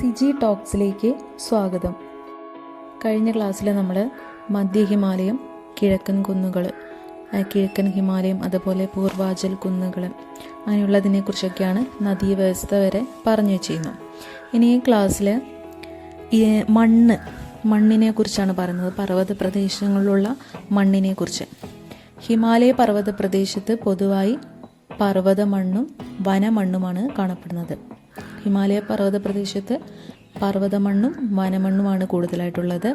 സിജി ടോക്സിലേക്ക് സ്വാഗതം. കഴിഞ്ഞ ക്ലാസ്സിൽ നമ്മൾ മധ്യ ഹിമാലയം കിഴക്കൻ കുന്നുകൾ കിഴക്കൻ ഹിമാലയം അതുപോലെ പൂർവാചൽ കുന്നുകൾ അങ്ങനെയുള്ളതിനെക്കുറിച്ചൊക്കെയാണ് നദീ വ്യവസ്ഥ വരെ പറഞ്ഞു വെച്ചിരുന്നു ഇനി ഈ ക്ലാസ്സിൽ മണ്ണ് മണ്ണിനെ കുറിച്ചാണ് പറയുന്നത്. പർവത പ്രദേശങ്ങളിലുള്ള മണ്ണിനെ കുറിച്ച്. ഹിമാലയ പർവത പ്രദേശത്ത് പൊതുവായി പർവത മണ്ണും വനമണ്ണുമാണ് കാണപ്പെടുന്നത്. ഹിമാലയ പർവത പ്രദേശത്ത് പർവത മണ്ണും വനമണ്ണുമാണ് കൂടുതലായിട്ടുള്ളത്.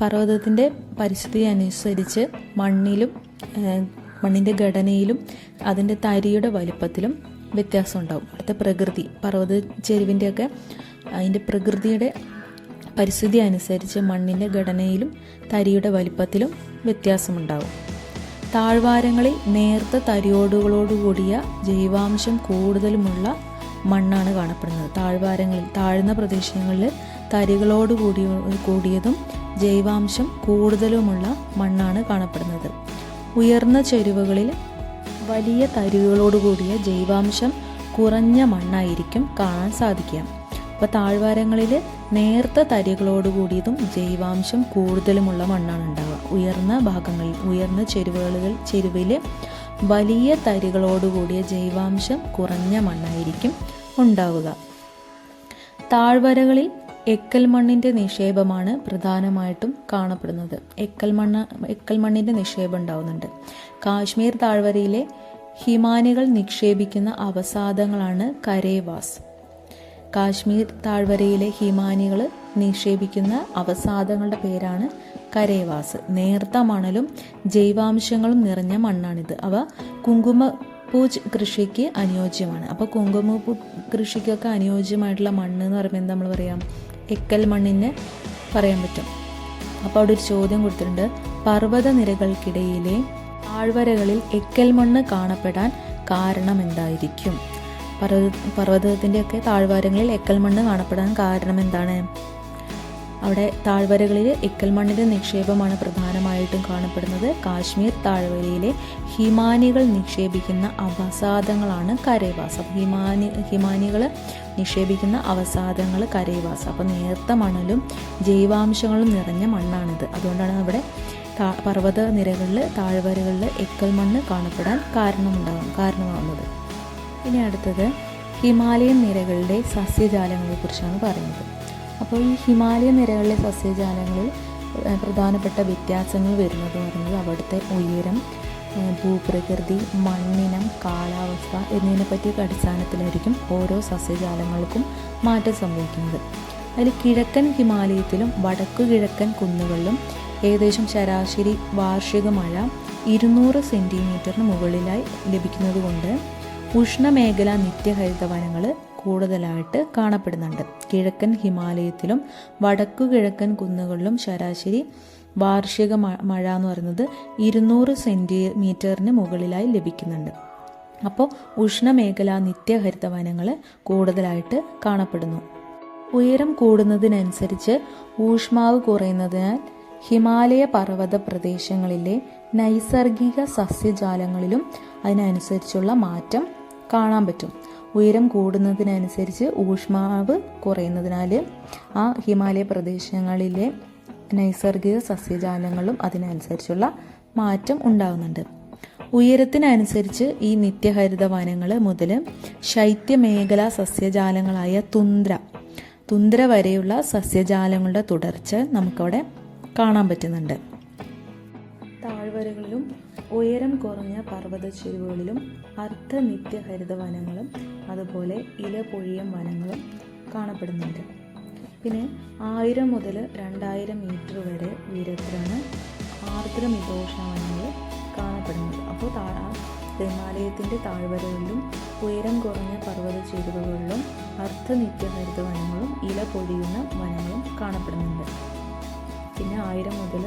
പർവതത്തിന്റെ പരിസ്ഥിതി അനുസരിച്ച് മണ്ണിലും മണ്ണിന്റെ ഘടനയിലും അതിന്റെ തരിയുടെ വലിപ്പത്തിലും വ്യത്യാസം ഉണ്ടാകും അടുത്ത പ്രകൃതി പർവത ചെരുവിന്റെയൊക്കെ അതിന്റെ പ്രകൃതിയുടെ പരിസ്ഥിതി അനുസരിച്ച് മണ്ണിന്റെ ഘടനയിലും തരിയുടെ വലിപ്പത്തിലും വ്യത്യാസമുണ്ടാവും. താഴ്വാരങ്ങളിൽ നേർത്ത തരിയോടുകളോടുകൂടിയ ജൈവാംശം കൂടുതലുമുള്ള മണ്ണാണ് കാണപ്പെടുന്നത്. താഴ്വാരങ്ങളിൽ താഴ്ന്ന പ്രദേശങ്ങളിൽ തരികളോട് കൂടിയ കൂടിയതും ജൈവാംശം കൂടുതലുമുള്ള മണ്ണാണ് കാണപ്പെടുന്നത്. ഉയർന്ന ചെരുവകളിൽ വലിയ തരികളോട് കൂടിയ ജൈവാംശം കുറഞ്ഞ മണ്ണായിരിക്കും കാണാൻ സാധിക്കുക. അപ്പോൾ താഴ്വാരങ്ങളിൽ നേർത്ത തരികളോട് കൂടിയതും ജൈവാംശം കൂടുതലുമുള്ള മണ്ണാണ് ഉണ്ടാവുക. ഉയർന്ന ഭാഗങ്ങളിൽ ഉയർന്ന ചെരുവുകളിൽ ചെരുവിൽ വലിയ തരികളോട് കൂടിയ ജൈവാംശം കുറഞ്ഞ മണ്ണായിരിക്കും ഉണ്ടാവുക. താഴ്വരകളിൽ എക്കൽ മണ്ണിന്റെ നിക്ഷേപമാണ് പ്രധാനമായിട്ടും കാണപ്പെടുന്നത്. എക്കൽ മണ്ണ് എക്കൽ മണ്ണിന്റെ നിക്ഷേപം ഉണ്ടാവുന്നുണ്ട്. കാശ്മീർ താഴ്വരയിലെ ഹിമാനികൾ നിക്ഷേപിക്കുന്ന അവസാദങ്ങളാണ് കരേവാസ്. കാശ്മീർ താഴ്വരയിലെ ഹിമാനികൾ നിക്ഷേപിക്കുന്ന അവസാദങ്ങളുടെ പേരാണ് കരേവാസ്. നേർത്ത മണലും ജൈവാംശങ്ങളും നിറഞ്ഞ മണ്ണാണിത്. അവ കുങ്കുമ പൂജ് കൃഷിക്ക് അനുയോജ്യമാണ്. അപ്പോൾ കുങ്കുമ പൂ കൃഷിക്കൊക്കെ അനുയോജ്യമായിട്ടുള്ള മണ്ണ് എന്ന് പറയുമ്പോൾ നമ്മൾ പറയാം? എക്കൽ മണ്ണിന് പറയാൻ പറ്റും. അപ്പോൾ അവിടെ ഒരു ചോദ്യം കൊടുത്തിട്ടുണ്ട്. പർവത നിരകൾക്കിടയിലെ താഴ്വരകളിൽ എക്കൽ മണ്ണ് കാണപ്പെടാൻ കാരണം എന്തായിരിക്കും? പർവത പർവതത്തിന്റെയൊക്കെ താഴ്വാരങ്ങളിൽ എക്കൽ മണ്ണ് കാണപ്പെടാൻ കാരണം എന്താണ്? അവിടെ താഴ്വരകളിൽ എക്കൽ മണ്ണിന്റെ നിക്ഷേപമാണ് പ്രധാനമായിട്ടും കാണപ്പെടുന്നത്. കാശ്മീർ താഴ്വരയിലെ ഹിമാനികൾ നിക്ഷേപിക്കുന്ന അവസാദങ്ങളാണ് കരേവാസ്. ഹിമാനി ഹിമാനികൾ നിക്ഷേപിക്കുന്ന അവസാദങ്ങൾ കരേവാസ്. അപ്പോൾ നേർത്ത മണലും ജൈവാംശങ്ങളും നിറഞ്ഞ മണ്ണാണിത്. അതുകൊണ്ടാണ് അവിടെ പർവത നിരകളിൽ താഴ്വരകളിൽ എക്കൽ മണ്ണ് കാണപ്പെടാൻ കാരണമുണ്ടാകും കാരണമാകുന്നത് ഇനി അടുത്തത് ഹിമാലയൻ നിരകളുടെ സസ്യജാലങ്ങളെക്കുറിച്ചാണ് പറയുന്നത്. അപ്പോൾ ഈ ഹിമാലയൻ നിരകളിലെ സസ്യജാലങ്ങളിൽ പ്രധാനപ്പെട്ട വ്യത്യാസങ്ങൾ വരുന്നത് പറയുന്നത് അവിടുത്തെ ഉയരം ഭൂപ്രകൃതി മണ്ണിനം കാലാവസ്ഥ എന്നതിനെ പറ്റിയ അടിസ്ഥാനത്തിലായിരിക്കും ഓരോ സസ്യജാലങ്ങൾക്കും മാറ്റം സംഭവിക്കുന്നത്. അതിൽ കിഴക്കൻ ഹിമാലയത്തിലും വടക്കു കിഴക്കൻ കുന്നുകളിലും ഏകദേശം ശരാശരി വാർഷിക മഴ ഇരുന്നൂറ് സെന്റിമീറ്ററിന് മുകളിലായി ലഭിക്കുന്നത് കൊണ്ട് ഉഷ്ണമേഖല നിത്യഹരിത വനങ്ങൾ കൂടുതലായിട്ട് കാണപ്പെടുന്നുണ്ട്. കിഴക്കൻ ഹിമാലയത്തിലും വടക്കു കിഴക്കൻ കുന്നുകളിലും ശരാശരി വാർഷിക മഴ എന്ന് പറയുന്നത് ഇരുന്നൂറ് സെന്റിമീറ്ററിന് മുകളിലായി ലഭിക്കുന്നുണ്ട്. അപ്പോൾ ഉഷ്ണമേഖല നിത്യഹരിത വനങ്ങൾ കൂടുതലായിട്ട് കാണപ്പെടുന്നു. ഉയരം കൂടുന്നതിനനുസരിച്ച് ഊഷ്മാവ് കുറയുന്നതിനാൽ ഹിമാലയ പർവത പ്രദേശങ്ങളിലെ നൈസർഗിക സസ്യജാലങ്ങളിലും അതിനനുസരിച്ചുള്ള മാറ്റം കാണാൻ പറ്റും. ഉയരം കൂടുന്നതിനനുസരിച്ച് ഊഷ്മാവ് കുറയുന്നതിനാൽ ആ ഹിമാലയ പ്രദേശങ്ങളിലെ നൈസർഗിക സസ്യജാലങ്ങളും അതിനനുസരിച്ചുള്ള മാറ്റം ഉണ്ടാകുന്നുണ്ട്. ഉയരത്തിനനുസരിച്ച് ഈ നിത്യഹരിത വനങ്ങൾ മുതൽ ശൈത്യമേഖലാ സസ്യജാലങ്ങളായ തുന്ദ്ര തുന്ദ്ര വരെയുള്ള സസ്യജാലങ്ങളുടെ തുടർച്ച നമുക്കവിടെ കാണാൻ പറ്റുന്നുണ്ട്. താഴ്വരകളിലും ഉയരം കുറഞ്ഞ പർവത ചെരുവുകളിലും അർദ്ധനിത്യ ഹരിത വനങ്ങളും അതുപോലെ ഇല പൊഴിയം വനങ്ങളും കാണപ്പെടുന്നുണ്ട്. പിന്നെ ആയിരം മുതൽ രണ്ടായിരം മീറ്റർ വരെ ഉയരത്തിലാണ് ആർദ്ര മിതോഷ വനങ്ങൾ കാണപ്പെടുന്നത്. അപ്പോൾ താ ഹിമാലയത്തിന്റെ താഴ്വരകളിലും ഉയരം കുറഞ്ഞ പർവത ചെരുവുകളിലും അർദ്ധനിത്യ ഹരിത വനങ്ങളും ഇല പൊഴിയുന്ന വനങ്ങളും കാണപ്പെടുന്നുണ്ട്. പിന്നെ ആയിരം മുതൽ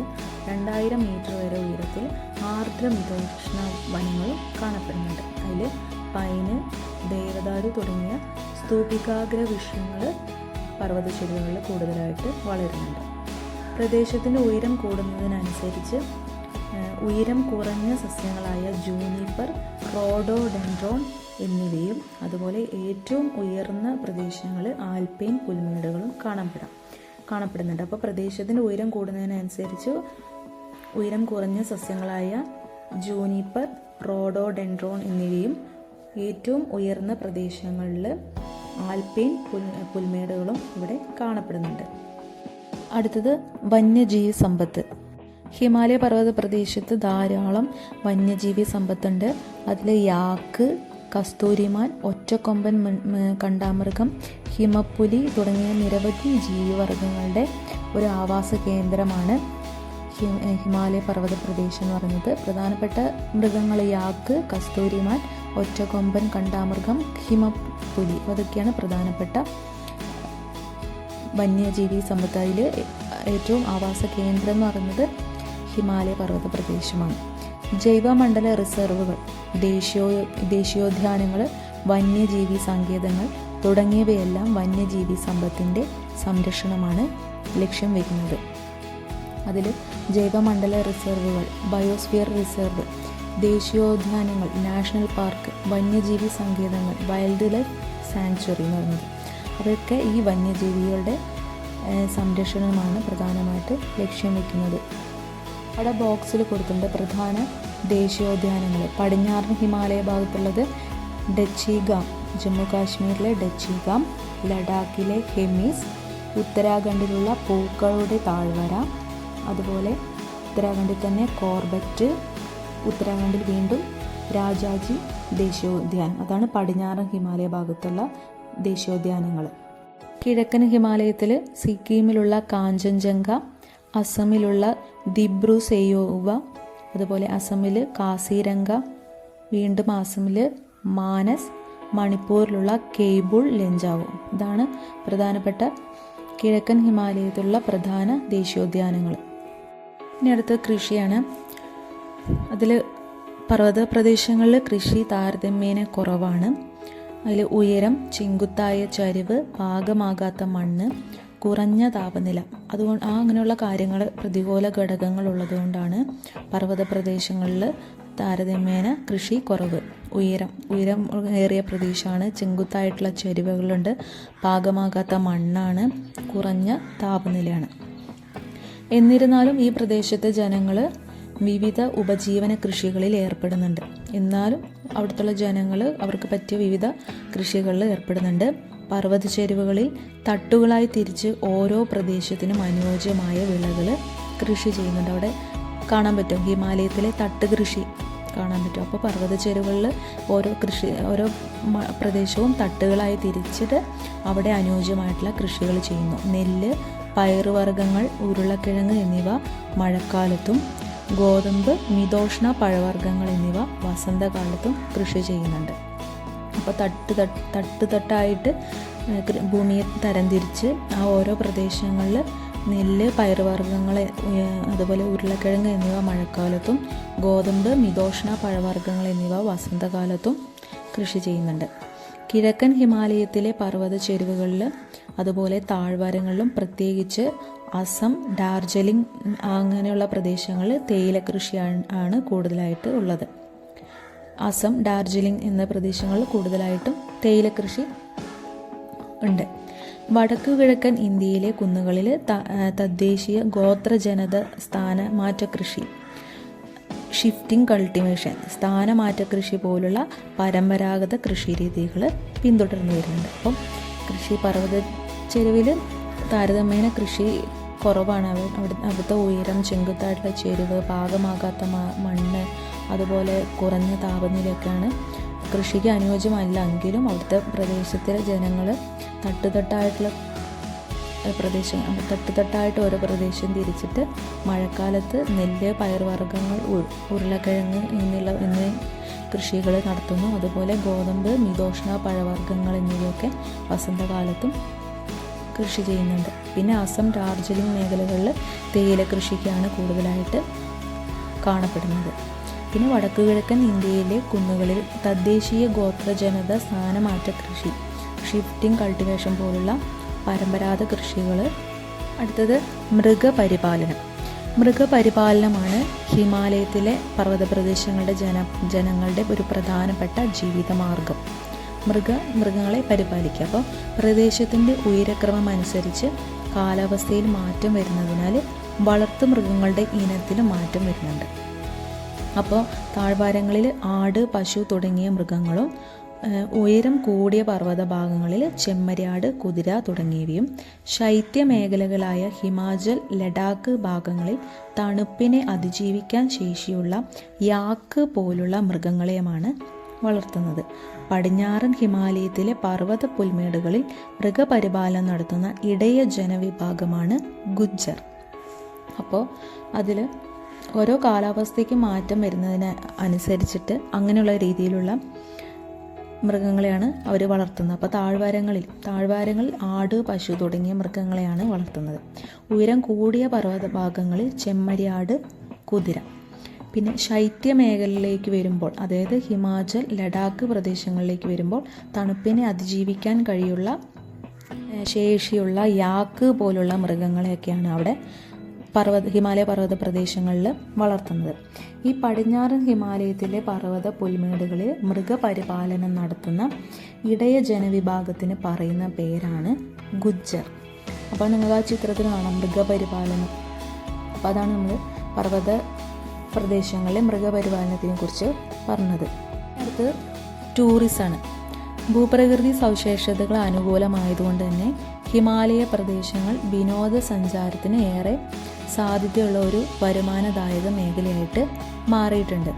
രണ്ടായിരം മീറ്റർ വരെ ഉയരത്തിൽ ആർദ്ര മിതോഷ്ണ വനങ്ങളും കാണപ്പെടുന്നുണ്ട്. അതിൽ പൈന് ദേവദാരു തുടങ്ങിയ സ്തൂപികാഗ്ര വൃക്ഷങ്ങൾ ചെടികളിൽ കൂടുതലായിട്ട് വളരുന്നുണ്ട്. പ്രദേശത്തിന്റെ ഉയരം കൂടുന്നതിനനുസരിച്ച് ഉയരം കുറഞ്ഞ സസ്യങ്ങളായ ജൂനിപ്പർ റോഡോഡെൻഡ്രോൺ എന്നിവയും അതുപോലെ ഏറ്റവും ഉയർന്ന പ്രദേശങ്ങളിൽ ആൽപൈൻ പുൽമേടുകളും കാണപ്പെടാം കാണപ്പെടുന്നുണ്ട്. അപ്പോൾ പ്രദേശത്തിന്റെ ഉയരം കൂടുന്നതിനനുസരിച്ച് ഉയരം കുറഞ്ഞ സസ്യങ്ങളായ ജൂനിപ്പർ റോഡോഡെൻഡ്രോൺ എന്നിവയും ഏറ്റവും ഉയർന്ന പ്രദേശങ്ങളിൽ ആൽപൈൻ പുൽ പുൽമേടുകളും ഇവിടെ കാണപ്പെടുന്നുണ്ട്. അടുത്തത് വന്യജീവി സമ്പത്ത്. ഹിമാലയ പർവത പ്രദേശത്ത് ധാരാളം വന്യജീവി സമ്പത്തുണ്ട്. അതിൽ യാക്ക് കസ്തൂരിമാൻ ഒറ്റക്കൊമ്പൻ കണ്ടാമൃഗം ഹിമപ്പുലി തുടങ്ങിയ നിരവധി ജീവിവർഗങ്ങളുടെ ഒരു ആവാസ കേന്ദ്രമാണ് ഹിമാലയ പർവത പ്രദേശം എന്ന് പറയുന്നത് പ്രധാനപ്പെട്ട മൃഗങ്ങൾ യാക്ക് കസ്തൂരിമാൻ ഒറ്റക്കൊമ്പൻ കണ്ടാമൃഗം ഹിമപ്പുലി അതൊക്കെയാണ് പ്രധാനപ്പെട്ട വന്യജീവി സമുദായത്തിൽ ഏറ്റവും ആവാസ കേന്ദ്രം എന്ന് പറയുന്നത് ഹിമാലയ പർവത പ്രദേശമാണ് ജൈവമണ്ഡല റിസർവുകൾ ദേശീയോ ദേശീയോദ്യാനങ്ങൾ വന്യജീവി സങ്കേതങ്ങൾ തുടങ്ങിയവയെല്ലാം വന്യജീവി സമ്പത്തിന്റെ സംരക്ഷണമാണ് ലക്ഷ്യം വയ്ക്കുന്നത്. അതിൽ ജൈവമണ്ഡല റിസർവുകൾ ബയോസ്ഫിയർ റിസർവ് ദേശീയോദ്യാനങ്ങൾ നാഷണൽ പാർക്ക് വന്യജീവി സങ്കേതങ്ങൾ വൈൽഡ് ലൈഫ് സാങ്ച്വറി എന്ന് പറയുന്നത്. അതൊക്കെ ഈ വന്യജീവികളുടെ സംരക്ഷണമാണ് പ്രധാനമായിട്ട് ലക്ഷ്യം വയ്ക്കുന്നത് അവിടെ ബോക്സിൽ കൊടുത്തിട്ടുണ്ട് പ്രധാന ദേശീയോദ്യാനങ്ങൾ. പടിഞ്ഞാറൻ ഹിമാലയ ഭാഗത്തുള്ളത് ഡച്ചിഗാം ജമ്മു കാശ്മീരിലെ ഡച്ചിഗാം ലഡാക്കിലെ ഹെമീസ് ഉത്തരാഖണ്ഡിലുള്ള പൂക്കളുടെ താഴ്വര അതുപോലെ ഉത്തരാഖണ്ഡിൽ തന്നെ കോർബറ്റ് ഉത്തരാഖണ്ഡിൽ വീണ്ടും രാജാജി ദേശീയോദ്യാനം. അതാണ് പടിഞ്ഞാറൻ ഹിമാലയ ഭാഗത്തുള്ള ദേശീയോദ്യാനങ്ങൾ. കിഴക്കൻ ഹിമാലയത്തിൽ സിക്കിമിലുള്ള കാഞ്ചൻജംഗ അസമിലുള്ള ദിബ്രു സെയോവ അതുപോലെ അസമിൽ കാസിരംഗ വീണ്ടും അസമിൽ മാനസ് മണിപ്പൂരിലുള്ള കേബിൾ ലെഞ്ചാവോ. ഇതാണ് പ്രധാനപ്പെട്ട കിഴക്കൻ ഹിമാലയത്തിലുള്ള പ്രധാന ദേശീയോദ്യാനങ്ങൾ. ഇനി അടുത്ത കൃഷിയാണ്. അതിൽ പർവത പ്രദേശങ്ങളിൽ കൃഷി താരതമ്യേന കുറവാണ്. അതിൽ ഉയരം ചെങ്കുത്തായ ചരിവ് പാകമാകാത്ത മണ്ണ് കുറഞ്ഞ താപനില. അതുകൊണ്ട് ആ അങ്ങനെയുള്ള കാര്യങ്ങൾ പ്രതികൂല ഘടകങ്ങൾ ഉള്ളതുകൊണ്ടാണ് പർവത പ്രദേശങ്ങളിൽ താരതമ്യേന കൃഷി കുറവ്. ഉയരം. ഉയരം ഏറിയ പ്രദേശമാണ് ചെങ്കുത്തായിട്ടുള്ള ചരിവുകളുണ്ട്. പാകമാകാത്ത മണ്ണാണ്. കുറഞ്ഞ താപനിലയാണ്. എന്നിരുന്നാലും ഈ പ്രദേശത്തെ ജനങ്ങൾ വിവിധ ഉപജീവന കൃഷികളിൽ ഏർപ്പെടുന്നുണ്ട്. എന്നാലും അവിടുത്തെ ജനങ്ങൾ അവർക്ക് പറ്റിയ വിവിധ കൃഷികളിൽ ഏർപ്പെടുന്നുണ്ട്. പർവത ചേരുവകളിൽ തട്ടുകളായി തിരിച്ച് ഓരോ പ്രദേശത്തിനും അനുയോജ്യമായ വിളകൾ കൃഷി ചെയ്യുന്നുണ്ട്. അവിടെ കാണാൻ പറ്റും. ഹിമാലയത്തിലെ തട്ട് കൃഷി കാണാൻ പറ്റും. അപ്പോൾ പർവത ചേരുവകളിൽ ഓരോ കൃഷി ഓരോ പ്രദേശവും തട്ടുകളായി തിരിച്ചിട്ട് അവിടെ അനുയോജ്യമായിട്ടുള്ള കൃഷികൾ ചെയ്യുന്നു. നെല്ല് പയറുവർഗങ്ങൾ ഉരുളക്കിഴങ്ങ് എന്നിവ മഴക്കാലത്തും ഗോതമ്പ് മിതോഷ്ണ പഴവർഗങ്ങൾ എന്നിവ വസന്തകാലത്തും കൃഷി ചെയ്യുന്നുണ്ട്. അപ്പോൾ തട്ട് തട്ട് തട്ട് തട്ടായിട്ട് ഭൂമിയെ തരംതിരിച്ച് ആ ഓരോ പ്രദേശങ്ങളിൽ നെല്ല് പയറുവർഗങ്ങൾ അതുപോലെ ഉരുളക്കിഴങ്ങ് എന്നിവ മഴക്കാലത്തും ഗോതമ്പ് മിതോഷ്ണ പഴവർഗങ്ങൾ എന്നിവ വസന്തകാലത്തും കൃഷി ചെയ്യുന്നുണ്ട്. കിഴക്കൻ ഹിമാലയത്തിലെ പർവത ചെരുവുകളിൽ അതുപോലെ താഴ്വാരങ്ങളിലും പ്രത്യേകിച്ച് അസം ഡാർജിലിംഗ് അങ്ങനെയുള്ള പ്രദേശങ്ങളിൽ തേയില കൃഷിയാണ് ആണ് കൂടുതലായിട്ട് ഉള്ളത്. അസം ഡാർജിലിംഗ് എന്ന പ്രദേശങ്ങളിൽ കൂടുതലായിട്ടും തേയില കൃഷി ഉണ്ട്. വടക്കു കിഴക്കൻ ഇന്ത്യയിലെ കുന്നുകളിൽ തദ്ദേശീയ ഗോത്ര ജനത ഗോത്രജനത സ്ഥാനമാറ്റ കൃഷി. ഷിഫ്റ്റിംഗ് കൾട്ടിവേഷൻ സ്ഥാനമാറ്റ കൃഷി പോലുള്ള പരമ്പരാഗത കൃഷി രീതികൾ പിന്തുടർന്നു വരുന്നുണ്ട്. അപ്പം കൃഷി പർവത ചെരുവിൽ താരതമ്യേന കൃഷി കുറവാണ്. അവ അവിടെ അവിടുത്തെ ഉയരം ചെങ്കുത്തായിട്ടുള്ള ചെരുവ് പാകമാകാത്ത മണ്ണ് അതുപോലെ കുറഞ്ഞ താപനിലയൊക്കെയാണ് കൃഷിക്ക് അനുയോജ്യമല്ല. എങ്കിലും അവിടുത്തെ പ്രദേശത്തിലെ ജനങ്ങൾ തട്ടുതട്ടായിട്ടുള്ള പ്രദേശം തട്ടുതട്ടായിട്ട് ഓരോ പ്രദേശം തിരിച്ചിട്ട് മഴക്കാലത്ത് നെല്ല് പയർവർഗങ്ങൾ ഉരുളക്കിഴങ്ങ് എന്നുള്ള എന്നീ കൃഷികൾ നടത്തുന്നു. അതുപോലെ ഗോതമ്പ് മിതോഷ്ണ പഴവർഗങ്ങൾ എന്നിവയൊക്കെ വസന്തകാലത്തും കൃഷി ചെയ്യുന്നുണ്ട്. പിന്നെ അസം ഡാർജിലിംഗ് മേഖലകളിൽ തേയില കൃഷിക്കാണ് കൂടുതലായിട്ട് കാണപ്പെടുന്നത്. പിന്നെ വടക്കു കിഴക്കൻ ഇന്ത്യയിലെ കുന്നുകളിൽ തദ്ദേശീയ ഗോത്ര ജനത സ്ഥാനമാറ്റ കൃഷി ഷിഫ്റ്റിംഗ് കൾട്ടിവേഷൻ പോലുള്ള പരമ്പരാഗത കൃഷികൾ. അടുത്തത് മൃഗപരിപാലനം. മൃഗപരിപാലനമാണ് ഹിമാലയത്തിലെ പർവത പ്രദേശങ്ങളുടെ ജന ജനങ്ങളുടെ ഒരു പ്രധാനപ്പെട്ട ജീവിതമാർഗം. മൃഗ മൃഗങ്ങളെ പരിപാലിക്കുക. അപ്പോൾ പ്രദേശത്തിന്റെ ഉയരക്രമം അനുസരിച്ച് കാലാവസ്ഥയിൽ മാറ്റം വരുന്നതിനാൽ വളർത്തു മൃഗങ്ങളുടെ ഇനത്തിലും മാറ്റം വരുന്നുണ്ട്. അപ്പോൾ താഴ്വാരങ്ങളിൽ ആട് പശു തുടങ്ങിയ മൃഗങ്ങളും ഉയരം കൂടിയ പർവത ഭാഗങ്ങളിൽ ചെമ്മരിയാട് കുതിര തുടങ്ങിയവയും ശൈത്യ മേഖലകളായ ഹിമാചൽ ലഡാക്ക് ഭാഗങ്ങളിൽ തണുപ്പിനെ അതിജീവിക്കാൻ ശേഷിയുള്ള യാക്ക് പോലുള്ള മൃഗങ്ങളെയുമാണ് വളർത്തുന്നത്. പടിഞ്ഞാറൻ ഹിമാലയത്തിലെ പർവത പുൽമേടുകളിൽ മൃഗപരിപാലനം നടത്തുന്ന ഇടയ ജനവിഭാഗമാണ് ഗുജ്ജർ. അപ്പോൾ അതിൽ ഓരോ കാലാവസ്ഥയ്ക്ക് മാറ്റം വരുന്നതിന് അനുസരിച്ചിട്ട് അങ്ങനെയുള്ള രീതിയിലുള്ള മൃഗങ്ങളെയാണ് അവർ വളർത്തുന്നത്. അപ്പോൾ താഴ്വാരങ്ങളിൽ താഴ്വാരങ്ങളിൽ ആട് പശു തുടങ്ങിയ മൃഗങ്ങളെയാണ് വളർത്തുന്നത്. ഉയരം കൂടിയ പർവത ഭാഗങ്ങളിൽ ചെമ്മരിയാട് കുതിര. പിന്നെ ശൈത്യ മേഖലയിലേക്ക് വരുമ്പോൾ അതായത് ഹിമാചൽ ലഡാക്ക് പ്രദേശങ്ങളിലേക്ക് വരുമ്പോൾ തണുപ്പിനെ അതിജീവിക്കാൻ കഴിയുള്ള ശേഷിയുള്ള യാക്ക് പോലുള്ള മൃഗങ്ങളെയൊക്കെയാണ് അവിടെ പർവത ഹിമാലയ പർവത പ്രദേശങ്ങളിൽ വളർത്തുന്നത്. ഈ പടിഞ്ഞാറൻ ഹിമാലയത്തിലെ പർവത പുൽമേടുകളിൽ മൃഗപരിപാലനം നടത്തുന്ന ഇടയ ജനവിഭാഗത്തിന് പറയുന്ന പേരാണ് ഗുജ്ജർ. അപ്പോൾ നിങ്ങൾ ആ ചിത്രത്തിൽ കാണാം മൃഗപരിപാലനം. അപ്പോൾ അതാണ് നമ്മൾ പർവത പ്രദേശങ്ങളിലെ മൃഗപരിപാലനത്തിനെ കുറിച്ച് പറഞ്ഞത്. അടുത്ത് ടൂറിസമാണ് ഭൂപ്രകൃതി സവിശേഷതകൾ അനുകൂലമായതുകൊണ്ട് തന്നെ ഹിമാലയ പ്രദേശങ്ങൾ വിനോദസഞ്ചാരത്തിന് ഏറെ സാധ്യതയുള്ള ഒരു വരുമാനദായക മേഖലയായിട്ട് മാറിയിട്ടുണ്ട്.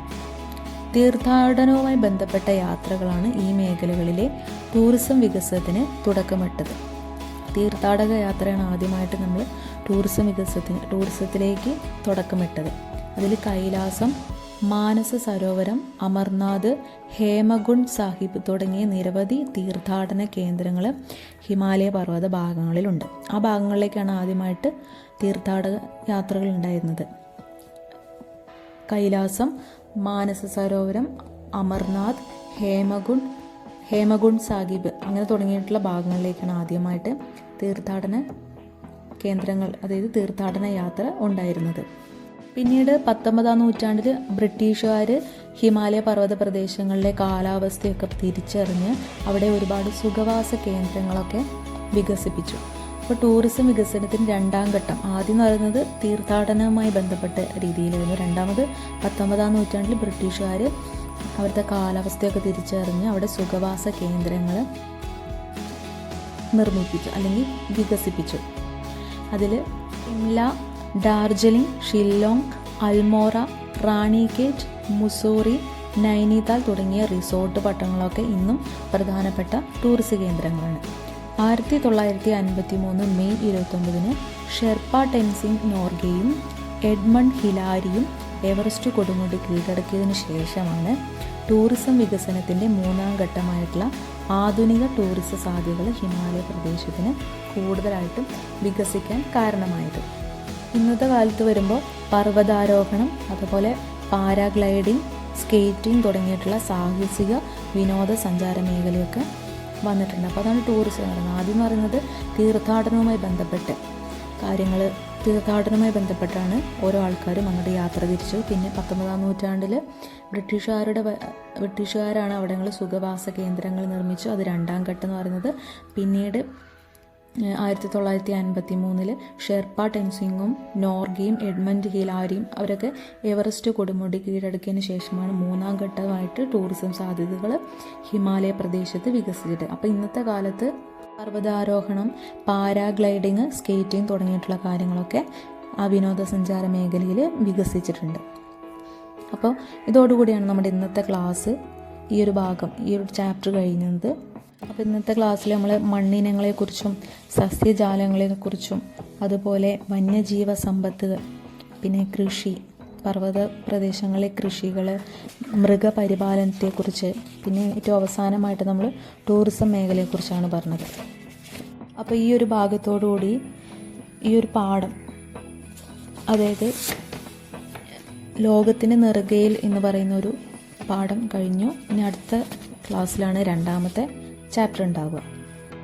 തീർത്ഥാടനവുമായി ബന്ധപ്പെട്ട യാത്രകളാണ് ഈ മേഖലകളിലെ ടൂറിസം വികസനത്തിന് തുടക്കമിട്ടത്. തീർത്ഥാടക യാത്രയാണ് ആദ്യമായിട്ട് നമ്മൾ ടൂറിസം വികസനത്തിന് ടൂറിസത്തിലേക്ക് തുടക്കമിട്ടത്. അതിൽ കൈലാസം മാനസ സരോവരം അമർനാഥ് ഹേമകുണ്ട് സാഹിബ് തുടങ്ങിയ നിരവധി തീർത്ഥാടന കേന്ദ്രങ്ങൾ ഹിമാലയ പർവത ഭാഗങ്ങളിലുണ്ട്. ആ ഭാഗങ്ങളിലേക്കാണ് ആദ്യമായിട്ട് തീർത്ഥാടക യാത്രകൾ ഉണ്ടായിരുന്നത്. കൈലാസം മാനസ സരോവരം അമർനാഥ് ഹേമകുണ്ട് ഹേമകുണ്ട് സാഹിബ് അങ്ങനെ തുടങ്ങിയിട്ടുള്ള ഭാഗങ്ങളിലേക്കാണ് ആദ്യമായിട്ട് തീർത്ഥാടന കേന്ദ്രങ്ങൾ അതായത് തീർത്ഥാടന യാത്ര ഉണ്ടായിരുന്നത്. പിന്നീട് പത്തൊമ്പതാം നൂറ്റാണ്ടിൽ ബ്രിട്ടീഷുകാർ ഹിമാലയ പർവത പ്രദേശങ്ങളിലെ കാലാവസ്ഥയൊക്കെ തിരിച്ചറിഞ്ഞ് അവിടെ ഒരുപാട് സുഖവാസ കേന്ദ്രങ്ങളൊക്കെ വികസിപ്പിച്ചു. അപ്പോൾ ടൂറിസം വികസനത്തിന് രണ്ടാം ഘട്ടം. ആദ്യം എന്ന് പറയുന്നത് തീർത്ഥാടനവുമായി ബന്ധപ്പെട്ട രീതിയിലായിരുന്നു. രണ്ടാമത് പത്തൊമ്പതാം നൂറ്റാണ്ടിൽ ബ്രിട്ടീഷുകാർ അവിടുത്തെ കാലാവസ്ഥയൊക്കെ തിരിച്ചറിഞ്ഞ് അവിടെ സുഖവാസ കേന്ദ്രങ്ങൾ നിർമ്മിപ്പിച്ചു അല്ലെങ്കിൽ വികസിപ്പിച്ചു. അതിൽ ഷിംല ഡാർജിലിംഗ് ഷില്ലോങ് അൽമോറ റാണിഗേറ്റ് മുസോറി നൈനിതാൽ തുടങ്ങിയ റിസോർട്ട് പട്ടണങ്ങളൊക്കെ ഇന്നും പ്രധാനപ്പെട്ട ടൂറിസ്റ്റ് കേന്ദ്രങ്ങളാണ്. ആയിരത്തി തൊള്ളായിരത്തി അൻപത്തി മൂന്ന് മെയ് ഇരുപത്തൊമ്പതിന് ഷെർപ്പ ടെൻസിംഗ് നോർഗയും എഡ്മണ്ട് ഹിലാരിയും എവറസ്റ്റ് കൊടുമുടി കീഴടക്കിയതിനു ശേഷമാണ് ടൂറിസം വികസനത്തിന്റെ മൂന്നാം ഘട്ടമായിട്ടുള്ള ആധുനിക ടൂറിസ്റ്റ് സാധ്യതകൾ ഹിമാലയ പ്രദേശത്തിന് കൂടുതലായിട്ടും വികസിക്കാൻ കാരണമായത്. ഇന്നത്തെ കാലത്ത് വരുമ്പോൾ പർവതാരോഹണം അതുപോലെ പാരാഗ്ലൈഡിംഗ് സ്കേറ്റിംഗ് തുടങ്ങിയിട്ടുള്ള സാഹസിക വിനോദസഞ്ചാര മേഖലയൊക്കെ വന്നിട്ടുണ്ട്. അപ്പോൾ അതാണ് ടൂറിസം എന്ന് പറയുന്നത്. ആദ്യം പറയുന്നത് തീർത്ഥാടനവുമായി ബന്ധപ്പെട്ട് കാര്യങ്ങൾ തീർത്ഥാടനവുമായി ബന്ധപ്പെട്ടാണ് ഓരോ ആൾക്കാരും അങ്ങോട്ട് യാത്ര തിരിച്ചു പിന്നെ പത്തൊമ്പതാം നൂറ്റാണ്ടിൽ ബ്രിട്ടീഷുകാരുടെ ബ്രിട്ടീഷുകാരാണ് അവിടങ്ങൾ സുഖവാസ കേന്ദ്രങ്ങൾ നിർമ്മിച്ചു അത് രണ്ടാം ഘട്ടം എന്ന് പറയുന്നത്. പിന്നീട് ആയിരത്തി തൊള്ളായിരത്തി അൻപത്തി മൂന്നിൽ ഷെർപ്പ ടെൻസിങ്ങും നോർഗയും എഡ്മണ്ട് ഹിലാരിയും അവരൊക്കെ എവറസ്റ്റ് കൊടുമുടി കീഴടക്കിയതിന് ശേഷമാണ് മൂന്നാം ഘട്ടമായിട്ട് ടൂറിസം സാധ്യതകൾ ഹിമാലയ പ്രദേശത്ത് വികസിച്ചത്. അപ്പോൾ ഇന്നത്തെ കാലത്ത് പർവതാരോഹണം പാരാഗ്ലൈഡിങ് സ്കേറ്റിംഗ് തുടങ്ങിയിട്ടുള്ള കാര്യങ്ങളൊക്കെ ആ വിനോദസഞ്ചാര മേഖലയിൽ വികസിച്ചിട്ടുണ്ട്. അപ്പോൾ ഇതോടുകൂടിയാണ് നമ്മുടെ ഇന്നത്തെ ക്ലാസ് ഈ ഒരു ഭാഗം. ഈ ഒരു ചാപ്റ്റർ കഴിയുന്നത് അപ്പോൾ ഇന്നത്തെ ക്ലാസ്സിൽ നമ്മൾ മണ്ണിനങ്ങളെക്കുറിച്ചും സസ്യജാലങ്ങളെക്കുറിച്ചും അതുപോലെ വന്യജീവ സമ്പത്ത് പിന്നെ കൃഷി പർവത പ്രദേശങ്ങളിലെ കൃഷികൾ മൃഗപരിപാലനത്തെക്കുറിച്ച് പിന്നെ ഏറ്റവും അവസാനമായിട്ട് നമ്മൾ ടൂറിസം മേഖലയെക്കുറിച്ചാണ് പറഞ്ഞത്. അപ്പോൾ ഈ ഒരു ഭാഗത്തോടുകൂടി ഈ ഒരു പാഠം അതായത് ലോകത്തിന് നെറുകയിൽ എന്ന് പറയുന്ന ഒരു പാഠം കഴിഞ്ഞു. ഇനി അടുത്ത ക്ലാസ്സിലാണ് രണ്ടാമത്തെ ചാപ്റ്റർ ഉണ്ടാവുക.